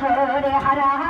철회